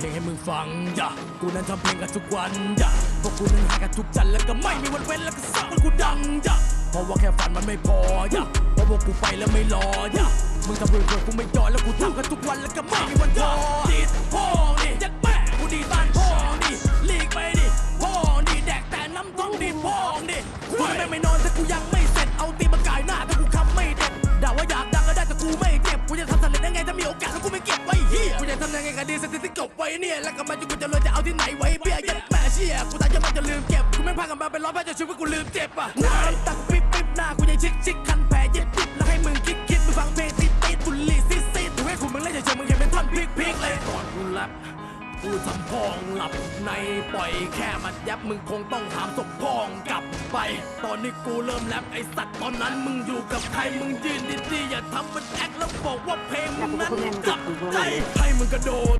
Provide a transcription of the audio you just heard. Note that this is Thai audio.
พลงให้มึงฟังอย่ากูนั้นทำเพลงกันทุกวันอย่าพวกกูนั้นหากันทุกจันทร์แล้วก็ไม่มีวันเว้นแล้วก็สักวันกูดังอย่าเพราะว่าแค่ฝันมันไม่พออย่าเพราะว่ากูไปแล้วไม่รออย่ามึงทำเพื่อกูไม่ยอมแล้วกูทำกันทุกวันแล้วก็ไม่มีวันพอดีดพ่อนี่ยัดแม่กูดีดบ้านพ่อนี่ลีกไปดิพ่อนี่แดกแต่น้ำต้องดีพ่อนี่กูไม่ไม่นอนถ้ากูยังไม่เสร็จเอาตีมากายหน้าถ้ากูคำไม่เด็ดด่าว่าอยากดังก็ได้แต่กูไม่เก็บกูจะทำสำเร็จได้ไงถ้ามีโอกาสแล้วกูไม่ หี้ยกูจะทำยังไงก็ดีสถิติกบไว้เนี่ยแล้วก็มาจุกูจะรวยจะเอาที่ไหนไว้เบี้ยยัดแม่เชี่ยกูตายจะมันจะลืมเก็บกูไม่พากันมาเป็นร้อยพันจนชีวิตกูลืมเจ็บอะน้ำตากูปิ๊บปิ๊บหน้ากูยังชิกชิกคันแผลยิบยิบแล้วให้มึงคิดคิดมึงฟังเพลงติดติดบุหรี่ซิซิดดูให้คุณมึงเล่นเฉยๆมึงเห็นเป็นท่อนพลิกพลิกเลยก่อนกูแรปกูทำพองหลับในปล่อยแค่มัดยับมึงคงต้องหามศพพองกลับไป ตอนนี้กูเริ่มแรปไอสัตว์ตอนนั้นมึงอยู่กับใครมึงยืนดีๆอย่าทำมันแอคแล้ว บอกว่งมึงนั้นกลับใจให้มึงกระโดด